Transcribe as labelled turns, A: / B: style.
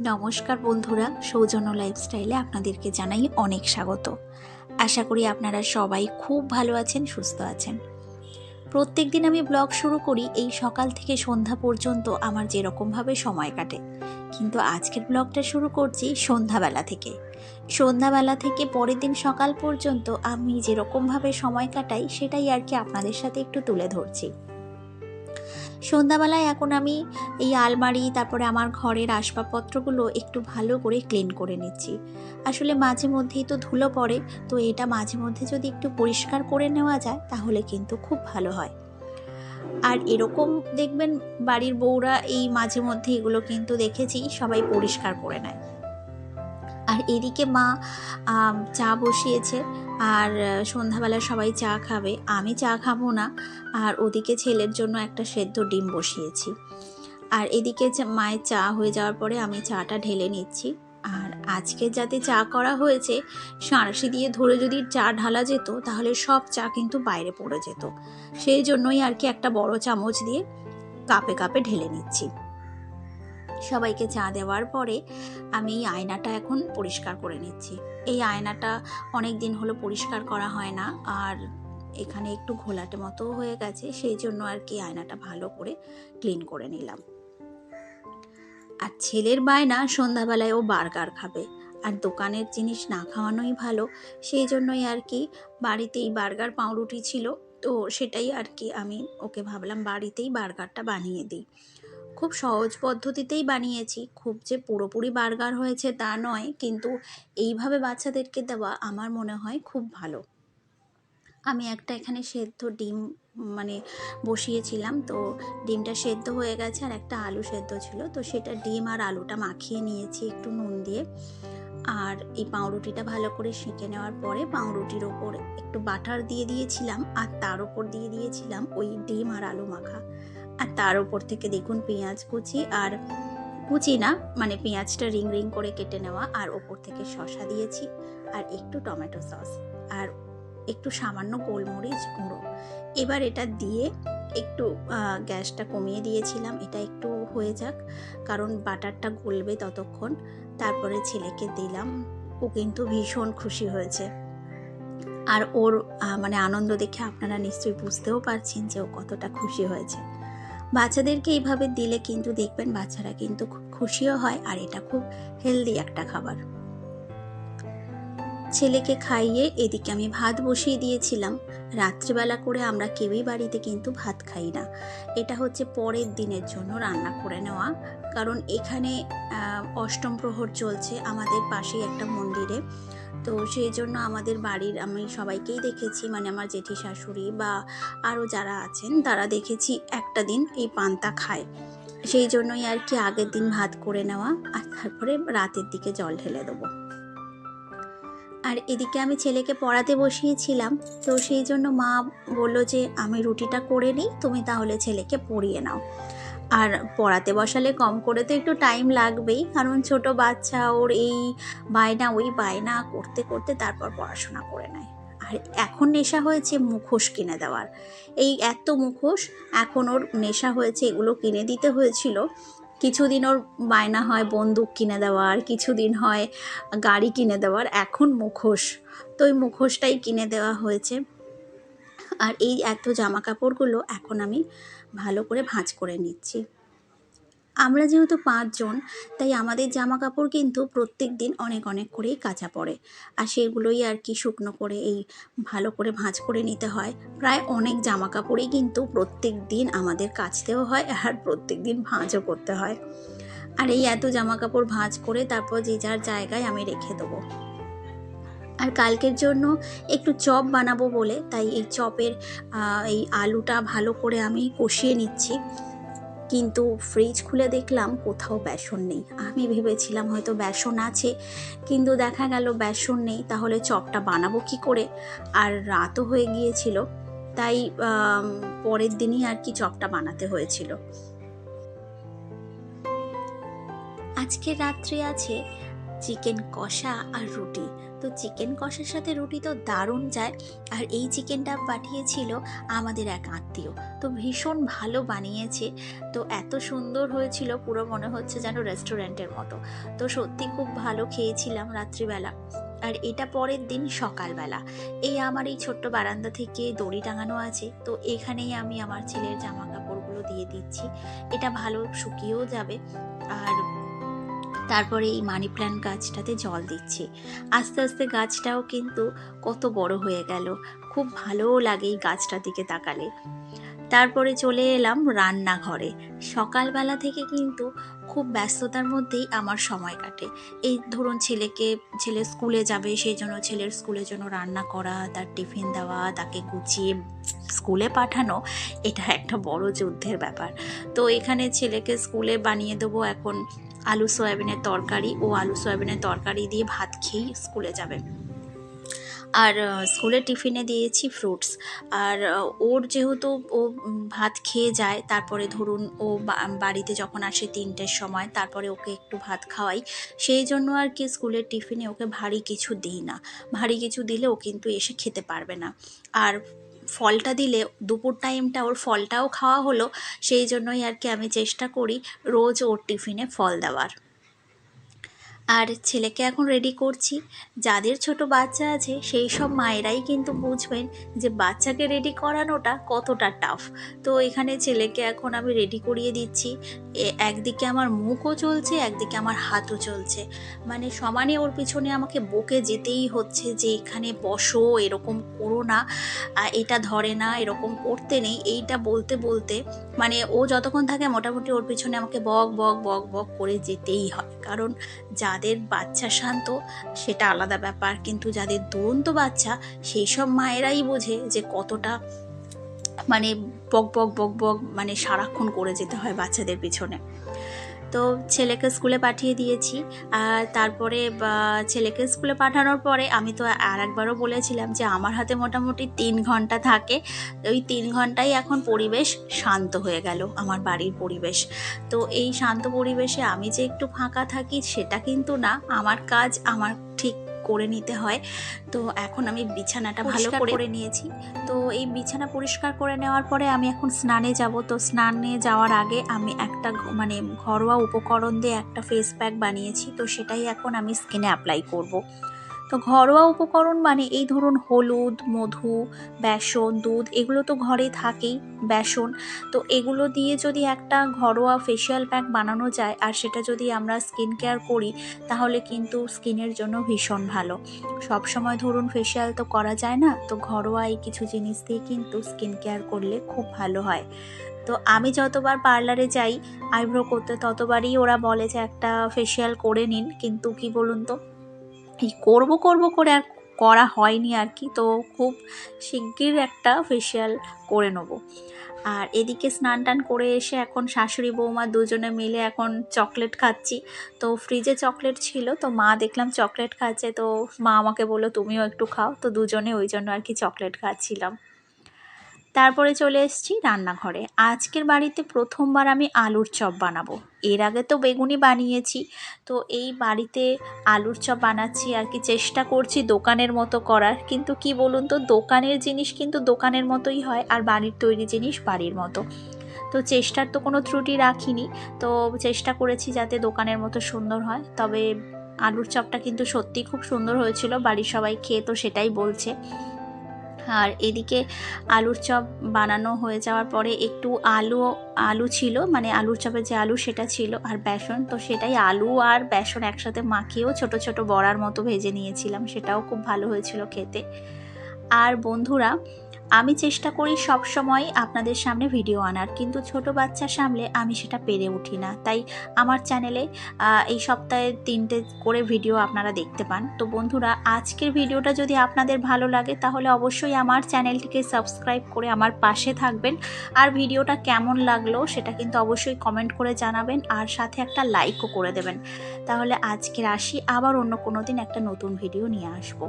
A: নমস্কার বন্ধুরা, সৌজন্য লাইফস্টাইলে আপনাদেরকে জানাই অনেক স্বাগত। আশা করি আপনারা সবাই খুব ভালো আছেন, সুস্থ আছেন। প্রত্যেক দিন আমি ব্লগ শুরু করি এই সকাল থেকে সন্ধ্যা পর্যন্ত আমার যেরকমভাবে সময় কাটে। কিন্তু আজকের ব্লগটা শুরু করছি সন্ধ্যাবেলা থেকে। সন্ধ্যাবেলা থেকে পরের দিন সকাল পর্যন্ত আমি যেরকমভাবে সময় কাটাই, সেটাই আর কি আপনাদের সাথে একটু তুলে ধরছি। সন্ধ্যাবেলায় এখন আমি এই আলমারি, তারপরে আমার ঘরের আসবাবপত্রগুলো একটু ভালো করে ক্লিন করে নিচ্ছি। আসলে মাঝে মধ্যেই তো ধুলো পড়ে, তো এটা মাঝে মধ্যে যদি একটু পরিষ্কার করে নেওয়া যায়, তাহলে কিন্তু খুব ভালো হয়। আর এরকম দেখবেন বাড়ির বউরা এই মাঝে মধ্যে এগুলো কিন্তু দেখেছি, সবাই পরিষ্কার করে নেয়। আর এদিকে মা চা বসিয়েছে আর সন্ধ্যাবেলা সবাই চা খাবে। আমি চা খাব না। আর ওদিকে ছেলের জন্য একটা সেদ্ধ ডিম বসিয়েছি। আর এদিকে মায়ের চা হয়ে যাওয়ার পরে আমি চাটা ঢেলে নিচ্ছি। আর আজকে যাতে চা করা হয়েছে, সাঁড়াশি দিয়ে ধরে যদি চা ঢালা যেত, তাহলে সব চা কিন্তু বাইরে পড়ে যেত। সেই জন্যই আর কি একটা বড় চামচ দিয়ে কাপে কাপে ঢেলে নিচ্ছি। সবাইকে চা দেওয়ার পরে আমি এই আয়নাটা এখন পরিষ্কার করে নিচ্ছি। এই আয়নাটা অনেক দিন হলো পরিষ্কার করা হয় না আর এখানে একটু ঘোলাটে মতো হয়ে গেছে, সেই জন্য আর কি আয়নাটা ভালো করে ক্লিন করে নিলাম। আর ছেলের বায়না সন্ধ্যাবেলায় ও বার্গার খাবে আর দোকানের জিনিস না খাওয়ানোই ভালো, সেই জন্যই আর কি বাড়িতেই বার্গার পাউরুটি ছিল, তো সেটাই আর কি আমি ওকে ভাবলাম বাড়িতেই বার্গারটা বানিয়ে দিই। খুব সহজ পদ্ধতিতেই বানিয়েছি। খুব যে পুরোপুরি বার্গার হয়েছে তা নয়, কিন্তু এইভাবে বাচ্চাদেরকে দেওয়া আমার মনে হয় খুব ভালো। আমি একটা এখানে সেদ্ধ ডিম মানে বসিয়েছিলাম, তো ডিমটা সেদ্ধ হয়ে গেছে আর একটা আলু সেদ্ধ ছিল, তো সেটা ডিম আর আলুটা মাখিয়ে নিয়েছি একটু নুন দিয়ে। আর এই পাউরুটিটা ভালো করে সেঁকে নেওয়ার পরে পাউরুটির ওপর একটু বাটার দিয়ে দিয়েছিলাম আর তার ওপর দিয়ে দিয়েছিলাম ওই ডিম আর আলু মাখা। আর তার ওপর থেকে দেখুন পেঁয়াজ কুচি আর কুচি না মানে পেঁয়াজটা রিং রিং করে কেটে নেওয়া আর ওপর থেকে শসা দিয়েছি আর একটু টমেটো সস আর একটু সামান্য গোলমরিচ গুঁড়ো। এবার এটা দিয়ে একটু গ্যাসটা কমিয়ে দিয়েছিলাম, এটা একটু হয়ে যাক। কারণ বাটারটা গলবে ততক্ষণ। তারপরে ছেলেকে দিলাম। ও কিন্তু ভীষণ খুশি হয়েছে। আর ওর মানে আনন্দ দেখে আপনারা নিশ্চয়ই বুঝতেও পারছেন যে ও কতটা খুশি হয়েছে। বাচ্চাদেরকে এইভাবে দিলে কিন্তু দেখবেন বাচ্চারা কিন্তু খুব খুশিও হয় আর এটা খুব হেলদি একটা খাবার। ছেলেকে খাইয়ে এদিকে আমি ভাত বসিয়ে দিয়েছিলাম। রাত্রিবেলা করে আমরা কেউই বাড়িতে কিন্তু ভাত খাই না। এটা হচ্ছে পরের দিনের জন্য রান্না করে নেওয়া। কারণ এখানে অষ্টম প্রহর চলছে আমাদের পাশেই একটা মন্দিরে। তো সেই জন্য আমাদের বাড়ির আমি সবাইকেই দেখেছি মানে আমার জেঠি শাশুড়ি বা আরও যারা আছেন, তারা দেখেছি একটা দিন এই পান্তা খায়। সেই জন্যই আর কি আগের দিন ভাত করে নেওয়া আর তারপরে রাতের দিকে জল ঢেলে দেবো। আর এদিকে আমি ছেলেকে পড়াতে বসিয়েছিলাম। তো সেই জন্য মা বলল যে, আমি রুটিটা করে নিই, তুমি তাহলে ছেলেকে পড়িয়ে নাও। আর পড়াতে বসালে কম করে তো একটু টাইম লাগবেই, কারণ ছোট বাচ্চা, ওর এই বায়না, ওই বায়না করতে করতে তারপর পড়াশোনা করে নেয়। আর এখন নেশা হয়েছে মুখোশ কিনে দেওয়ার। এই এত মুখোশ, এখন ওর নেশা হয়েছে এগুলো কিনে দিতে হয়েছিল। কিছুদিন ওর মায়না হয়, বন্দুক কিনে দেওয়ার, কিছুদিন হয় গাড়ি কিনে দেওয়ার, এখন মুখোশ। তো ওই মুখোশটাই কিনে দেওয়া হয়েছে। আর এই এত জামা কাপড়গুলো এখন আমি ভালো করে ভাঁজ করে নিচ্ছি। আমরা যেহেতু পাঁচজন, তাই আমাদের জামা কাপড় কিন্তু প্রত্যেক দিন অনেক অনেক করেই কাচা পড়ে। আর সেগুলোই আর কি শুকনো করে এই ভালো করে ভাঁজ করে নিতে হয়। প্রায় অনেক জামা কাপড়ই কিন্তু প্রত্যেক দিন আমাদের কাচতেও হয় আর প্রত্যেক দিন ভাঁজও করতে হয়। আর এই এত জামা কাপড় ভাঁজ করে তারপর যে যার জায়গায় আমি রেখে দেবো। আর কালকের জন্য একটু চপ বানাবো বলে, তাই এই চপের এই আলুটা ভালো করে আমি কষিয়ে নিচ্ছি। কিন্তু ফ্রিজ খুলে দেখলাম কোথাও বেসন নেই। আমি ভেবেছিলাম হয়তো বেসন আছে, কিন্তু দেখা গেল বেসন নেই, তাহলে চপটা বানাবো কি করে? আর রাতও হয়ে গিয়েছিল, তাই পরের দিনই আর কি চপটা বানাতে হয়েছিল। আজকে রাত্রে আছে চিকেন কষা আর রুটি। তো চিকেন কষার সাথে রুটি তো দারুণ যায়। আর এই চিকেনটা পাঠিয়েছিল আমাদের এক আত্মীয়। তো ভীষণ ভালো বানিয়েছে। তো এত সুন্দর হয়েছিল, পুরো মনে হচ্ছে যেন রেস্টুরেন্টের মতো। তো সত্যি খুব ভালো খেয়েছিলাম রাত্রিবেলা। আর এটা পরের দিন সকালবেলা। এই আমার এই ছোট্ট বারান্দা থেকে দড়ি টাঙানো আছে। তো এখানেই আমি আমার ছেলের জামা কাপড়গুলো দিয়ে দিচ্ছি। এটা ভালো শুকিয়েও যাবে। আর তারপরে এই মানি প্ল্যান্ট গাছটাতে জল দিচ্ছি। আস্তে আস্তে গাছটাও কিন্তু কত বড় হয়ে গেল। খুব ভালোও লাগে এই গাছটার দিকে তাকালে। তারপরে চলে এলাম রান্নাঘরে। সকালবেলা থেকে কিন্তু খুব ব্যস্ততার মধ্যেই আমার সময় কাটে। এই ধরুন ছেলেকে, ছেলে স্কুলে যাবে, সেই জন্য ছেলের স্কুলের জন্য রান্না করা, তার টিফিন দেওয়া, তাকে গুছিয়ে স্কুলে পাঠানো, এটা একটা বড় যুদ্ধের ব্যাপার। তো এখানে ছেলেকে স্কুলে বানিয়ে দেবো এখন আলু সয়াবিনের তরকারি ও আলু সয়াবিনের তরকারি দিয়ে ভাত খেয়েই স্কুলে যাবে। আর স্কুলে টিফিনে দিয়েছি ফ্রুটস। আর ওর যেহেতু ও ভাত খেয়ে যায়, তারপরে ধরুন ও বাড়িতে যখন আসে তিনটের সময়, তারপরে ওকে একটু ভাত খাওয়াই। সেই জন্য আর কি স্কুলের টিফিনে ওকে ভারী কিছু দিই না। ভারী কিছু দিলে ও কিন্তু এসে খেতে পারবে না। আর ফলটা দিলে দুপুর টাইমটা ওর ফলটাও খাওয়া হলো, সেই জন্যই আর কি আমি চেষ্টা করি রোজ ওর টিফিনে ফল দেওয়ার। আর ছেলেকে এখন রেডি করছি। যাদের ছোট বাচ্চা আছে, সেই সব মায়েরাই কিন্তু বুঝবেন যে বাচ্চাকে রেডি করানোটা কতটা টাফ তো এখানে ছেলেকে এখন আমি রেডি করিয়ে দিচ্ছি। একদিকে আমার মুখও চলছে, একদিকে আমার হাতও চলছে। মানে সমানে ওর পিছনে আমাকে বকে যেতেই হচ্ছে যে এখানে বসো, এরকম করো না। এটা ধরে না, এরকম করতে নেই। এইটা বলতে বলতে মানে ও যতক্ষণ থাকে মোটামুটি ওর পিছনে আমাকে বক বক বক বক করে যেতেই হয়। কারণ যাদের বাচ্চা শান্ত, সেটা আলাদা ব্যাপার। কিন্তু যাদের দুরন্ত বাচ্চা, সেই সব মায়েরাই বোঝে যে কতটা মানে বক বক বক বক মানে সারাক্ষণ করে যেতে হয় বাচ্চাদের পিছনে। তো ছেলেকে স্কুলে পাঠিয়ে দিয়েছি। আর তারপরে ছেলেকে স্কুলে পাঠানোর পরে আমি তো আর একবারও বলেছিলাম যে আমার হাতে মোটামুটি তিন ঘণ্টা থাকে। ওই তিন ঘন্টাই এখন পরিবেশ শান্ত হয়ে গেল, আমার বাড়ির পরিবেশ। তো এই শান্ত পরিবেশে আমি যে একটু ফাঁকা থাকি সেটা কিন্তু না, আমার কাজ আমার ঠিক করে নিতে হয়। তো এখন আমি বিছানাটা ভালো করে করে নিয়েছি। তো এই বিছানা পরিষ্কার করে নেওয়ার পরে আমি এখন স্নানে যাব। তো স্নানে যাওয়ার আগে আমি একটা মানে ঘরোয়া উপকরণ দিয়ে একটা ফেস প্যাক বানিয়েছি। তো সেটাই এখন আমি স্কিনে অ্যাপ্লাই করব। তো ঘরোয়া উপকরণ মানে এই ধরুন হলুদ, মধু, বেসন, দুধ, এগুলো তো ঘরে থাকেই, বেসন। তো এগুলো দিয়ে যদি একটা ঘরোয়া ফেশিয়াল প্যাক বানানো যায়, আর সেটা যদি আমরা স্কিন কেয়ার করি, তাহলে কিন্তু স্কিনের জন্য ভীষণ ভালো। সব সময় ধরুন ফেশিয়াল তো করা যায় না, তো ঘরোয়া এই কিছু জিনিস দিয়ে কিন্তু স্কিন কেয়ার করলে খুব ভালো হয়। তো আমি যতবার পার্লারে যাই আইব্রো করতে ততবারই ওরা বলে যে একটা ফেশিয়াল করে নিন, কিন্তু কি বলুন তো? এই করব করব করে আর করা হয়নি আর কি। তো খুব শিগগির একটা ফেশিয়াল করে নেব। আর এদিকে স্নান টান করে এসে এখন শাশুড়ি বৌমা দুজনে মিলে এখন চকলেট খাচ্ছি। তো ফ্রিজে চকলেট ছিল, তো মা দেখলাম চকলেট খাচ্ছে, তো মা আমাকে বলল, তুমিও একটু খাও। তো দুজনে ওই জন্য আর কি চকলেট খাচ্ছিলাম। তারপরে চলে এসেছি রান্নাঘরে। আজকের বাড়িতে প্রথমবার আমি আলুর চপ বানাবো। এর আগে তো বেগুনি বানিয়েছি, তো এই বাড়িতে আলুর চপ বানাচ্ছি আর কি চেষ্টা করছি দোকানের মতো করার। কিন্তু কি বলুন তো, দোকানের জিনিস কিন্তু দোকানের মতোই হয় আর বাড়ির তৈরি জিনিস বাড়ির মতো। তো চেষ্টার তো কোনো ত্রুটি রাখিনি, তো চেষ্টা করেছি যাতে দোকানের মতো সুন্দর হয়। তবে আলুর চপটা কিন্তু সত্যি খুব সুন্দর হয়েছিল, বাড়ির সবাই খেয়ে তো সেটাই বলছে। আর এদিকে আলুর চপ বানানো হয়ে যাওয়ার পরে একটু আলু আলু ছিল মানে আলুর চপের যে আলু সেটা ছিল আর বেসন, তো সেটাই আলু আর বেসন একসাথে মাখিয়েও ছোট ছোট বড়ার মতো ভেজে নিয়েছিলাম, সেটাও খুব ভালো হয়েছিল খেতে। আর বন্ধুরা আমি চেষ্টা করি সব সময় আপনাদের সামনে ভিডিও আনার, কিন্তু ছোট বাচ্চা সামলে আমি সেটা পেরে উঠি না। তাই আমার চ্যানেলে এই সপ্তাহে তিনটে করে ভিডিও আপনারা দেখতে পান। তো বন্ধুরা, আজকের ভিডিওটা যদি আপনাদের ভালো লাগে, তাহলে অবশ্যই আমার চ্যানেলটিকে সাবস্ক্রাইব করে আমার পাশে থাকবেন। আর ভিডিওটা কেমন লাগল, সেটা কিন্তু অবশ্যই কমেন্ট করে জানাবেন, আর সাথে একটা লাইকও করে দেবেন। তাহলে আজকের আসি, আবার অন্য কোনো দিন একটা নতুন ভিডিও নিয়ে আসব।